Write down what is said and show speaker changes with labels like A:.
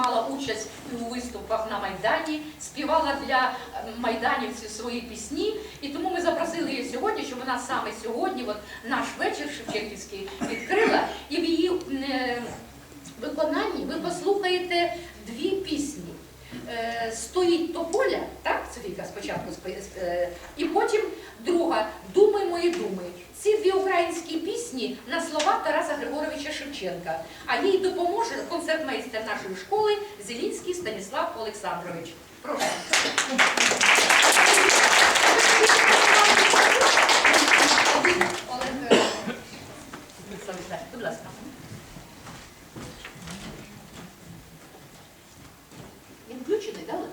A: приймала участь у виступах на Майдані, співала для е, майданівців свої пісні. І тому ми запросили її сьогодні, щоб вона саме сьогодні, от наш вечір Шевченківський, відкрила. І в її е, виконанні ви послухаєте дві пісні. Е, Стоїть тополя, так, Софійка спочатку і потім друга Думай мої думи. Ці дві українські пісні на слова Тараса Григоровича Шевченка. А їй допоможе концертмейстер нашої школи Зелінський Станіслав Олександрович. Прошу. Олег, будь ласка. Він включений? Олег?